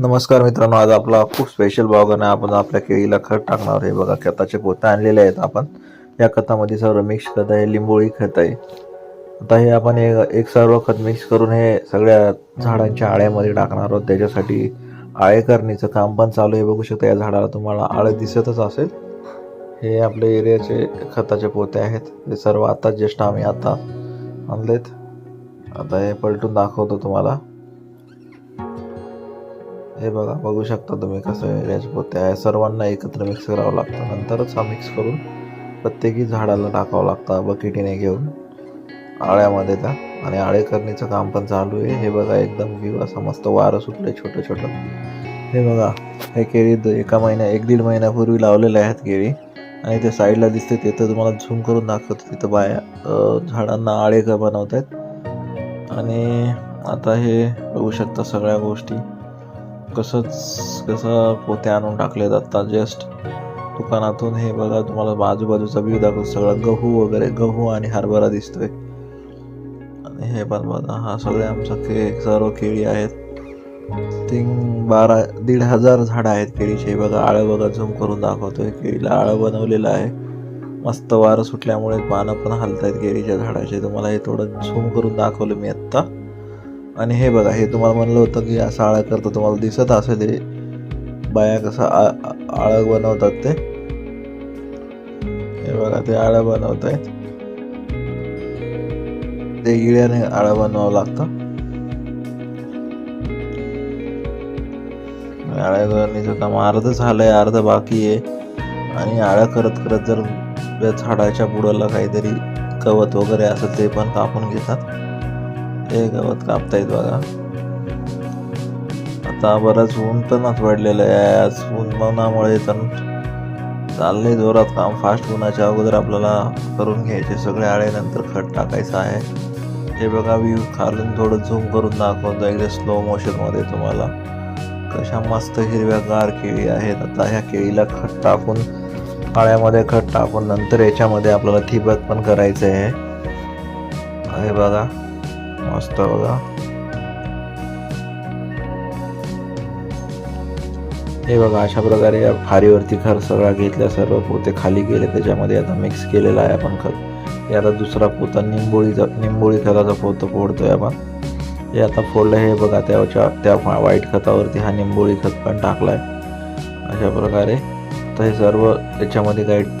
नमस्कार मित्रांनो आज आपला खूप स्पेशल भाग आहे आपण आपल्या केळीला खत टाकणार आहे बघा खताचे पोते आणलेले आहेत आपण. या खतामध्ये सर्व मिक्स खत आहे लिंबोळी खत आहे. आता हे आपण एक एक सर्व खत मिक्स करून हे सगळ्या झाडांच्या आळ्यामध्ये टाकणार आहोत. त्याच्यासाठी आळे करणीचं काम पण चालू आहे. बघू शकता या झाडाला तुम्हाला आळे दिसतच असेल. हे आपल्या एरियाचे खताचे पोते आहेत. हे सर्व आता जस्ट आम्ही आता आणलेत. आता हे पलटून दाखवतो तुम्हाला. हे बघा बघू शकता तुम्ही कसं एरियाचे पोते आहे. सर्वांना एकत्र मिक्स करावं लागतं. नंतरच हा मिक्स करून प्रत्येकी झाडाला टाकावं लागतं बकेटीने घेऊन आळ्यामध्ये त्या. आणि आळे करणीचं काम पण चालू आहे. हे बघा एकदम व्ह्यू असा मस्त वारं सुटलं छोटं छोटं. हे बघा हे केळी एका महिन्या एक दीड महिन्यापूर्वी लावलेले आहेत केळी. आणि ते साईडला दिसते ते तर तुम्हाला झूम करून दाखवतो. तिथं बाया झाडांना आळे बनवत आहेत आणि आता हे बघू शकता सगळ्या गोष्टी. कसंच कसं पोते आणून टाकले जातात जस्ट दुकानातून हे बघा तुम्हाला बाजूबाजूचा व्ह्यू दाखवतो. सगळं गहू वगैरे गहू आणि हरभरा दिसतोय. आणि हे पण बघा हा सगळे आमचा के सर्व केळी आहेत. तीन बारा दीड हजार झाडं आहेत केळीचे. बघा आळं बघा झूम करून दाखवतोय. केळीला आळं बनवलेलं आहे. मस्त वारं सुटल्यामुळे पानं पण हलत आहेत केळीच्या झाडाचे. तुम्हाला हे थोडं झूम करून दाखवलं मी आत्ता. आणि हे बघा हे तुम्हाला म्हणलं होतं की असं आळं करतं तुम्हाला दिसत असेल ते बाया कसं आ- आळं बनवतात ते. हे बघा ते आळं बनवत आहेत. ते इळ्याने आळं बनवावं लागतं. आळ्या करण्याचं काम अर्ध झालंय अर्ध बाकी आहे. आणि आळ्या करत करत जर त्या झाडाच्या बुडाला काहीतरी कवत वगैरे असं ते पण कापून घेतात. हे गवत कापतायत बघा. आता बरंच ऊन पण वाढलेलं आहे. आज ऊन उन्हामुळे तर चाललंय जोरात काम. फास्ट उन्हाच्या अगोदर आपल्याला करून घ्यायचे. सगळे आळ्यानंतर खत टाकायचं आहे. हे बघा व्ह्यू खालून थोडं झूम करून दाखवतो एकदा स्लो मोशनमध्ये तुम्हाला. कशा मस्त हिरव्यागार केळी आहेत. आता ह्या केळीला खत टाकून आळ्यामध्ये खत टाकून नंतर याच्यामध्ये आपल्याला ठिबक पण करायचं आहे हे बघा. मस्त बघा हे बघा अशा प्रकारे या फारीवरती खर सगळा घेतल्या सर्व पोते खाली गेले त्याच्यामध्ये आता मिक्स केलेला आहे आपण खत याला आता दुसरा पोता निंबोळीचा निंबोळी खताचा पोतं फोडतोय आपण. हे आता फोडलं हे बघा त्याच्या त्या वाईट खतावरती हा निंबोळी खत पण टाकलाय. अशा प्रकारे. तर हे सर्व याच्यामध्ये काही